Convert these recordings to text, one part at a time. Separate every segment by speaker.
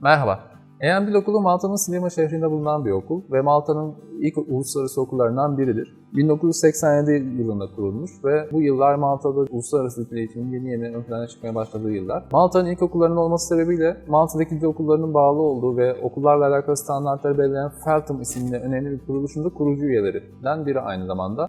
Speaker 1: Merhaba. EM Dil Okulu Malta'nın Slima şehrinde bulunan bir okul ve Malta'nın ilk uluslararası okullarından biridir. 1987 yılında kurulmuş ve bu yıllar Malta'da uluslararası dil eğitimin yeni yeni ön plana çıkmaya başladığı yıllar. Malta'nın ilk okullarının olması sebebiyle Malta'daki dil okullarının bağlı olduğu ve okullarla alakalı standartları belirleyen Feltham isimli önemli bir kuruluşun da kurucu üyelerinden biri aynı zamanda.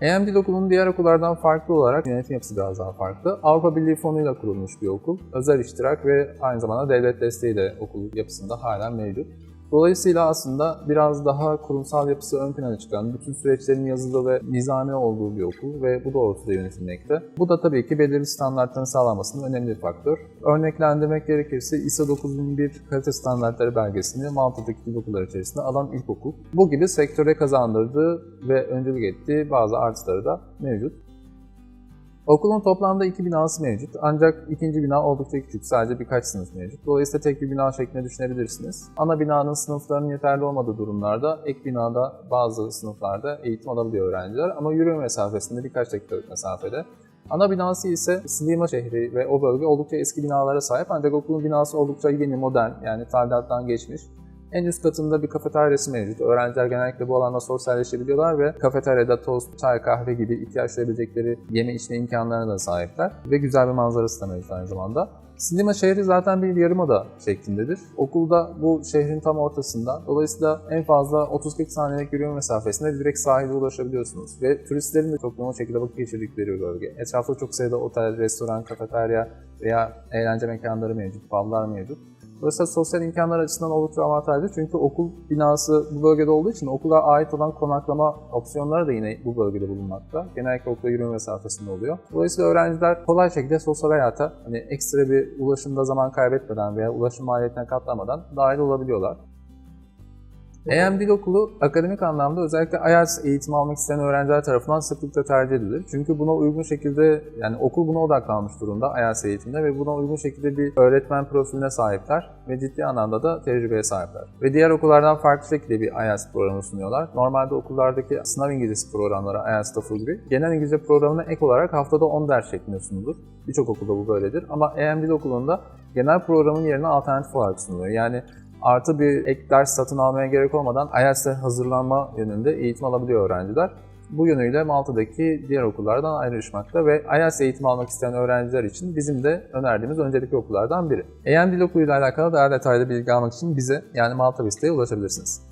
Speaker 1: EM Dil Okulu'nun diğer okullardan farklı olarak yönetim yapısı biraz daha farklı. Avrupa Birliği fonuyla kurulmuş bir okul. Özel iştirak ve aynı zamanda devlet desteği de okul yapısında halen mevcut. Dolayısıyla aslında biraz daha kurumsal yapısı ön plana çıkan, bütün süreçlerin yazılı ve nizami olduğu bir okul ve bu doğrultuda yönetilmekte. Bu da tabii ki belirli standartların sağlanmasının önemli bir faktör. Örneklendirmek gerekirse ISO 9001 kalite standartları belgesini Malta'daki dil okulları içerisinde alan ilk okul. Bu gibi sektöre kazandırdığı ve öncülük ettiği bazı artıları da mevcut. Okulun toplamda iki binası mevcut ancak ikinci bina oldukça küçük, sadece birkaç sınıf mevcut. Dolayısıyla tek bir bina şeklinde düşünebilirsiniz. Ana binanın sınıflarının yeterli olmadığı durumlarda ek binada bazı sınıflarda eğitim alabiliyor öğrenciler ama yürüme mesafesinde birkaç dakikalık mesafede. Ana binası ise Slima şehri ve o bölge oldukça eski binalara sahip ancak okulun binası oldukça yeni, modern yani tadilattan geçmiş. En üst katında bir kafeteryası mevcut. Öğrenciler genellikle bu alanda sosyalleşebiliyorlar ve kafeteryada tost, çay, kahve gibi ihtiyaç duyabilecekleri yeme içme imkanlarına da sahipler. Ve güzel bir manzarası da mevcut aynı zamanda. Slima şehri zaten bir yarımada şeklindedir. Okulda bu şehrin tam ortasında. Dolayısıyla en fazla 30-40 saniyelik yürüme mesafesinde direkt sahile ulaşabiliyorsunuz. Ve turistlerin de çok yoğun şekilde vakit geçirdikleri bir bölge. Etrafta çok sayıda otel, restoran, kafeterya veya eğlence mekanları mevcut, publar mevcut. Dolayısıyla sosyal imkanlar açısından oldukça avantajlı çünkü okul binası bu bölgede olduğu için okula ait olan konaklama opsiyonları da yine bu bölgede bulunmakta. Genellikle okula yürüme mesafesinde oluyor. Dolayısıyla öğrenciler kolay şekilde sosyal hayata hani ekstra bir ulaşımda zaman kaybetmeden veya ulaşım maliyetine katlanmadan dahil olabiliyorlar. EM Dil Okulu akademik anlamda özellikle IELTS eğitimi almak isteyen öğrenciler tarafından sıklıkla tercih edilir. Çünkü buna uygun şekilde yani okul buna odaklanmış durumda IELTS eğitiminde ve buna uygun şekilde bir öğretmen profiline sahipler ve ciddi anlamda da tecrübeye sahipler. Ve diğer okullardan farklı şekilde bir IELTS programı sunuyorlar. Normalde okullardaki sınav İngilizcesi programları IELTS TOEFL gibi genel İngilizce programına ek olarak haftada 10 ders şeklinde sunulur. Birçok okulda bu böyledir ama EM Dil Okulu'nda genel programın yerine alternatif olarak sunuluyor. Yani artı bir ek ders satın almaya gerek olmadan IELTS'e hazırlanma yönünde eğitim alabiliyor öğrenciler. Bu yönüyle Malta'daki diğer okullardan ayrışmakta ve IELTS eğitimi almak isteyen öğrenciler için bizim de önerdiğimiz öncelikli okullardan biri. EM Dil Okulu ile alakalı daha detaylı bilgi almak için bize yani Malta Vista'ya ulaşabilirsiniz.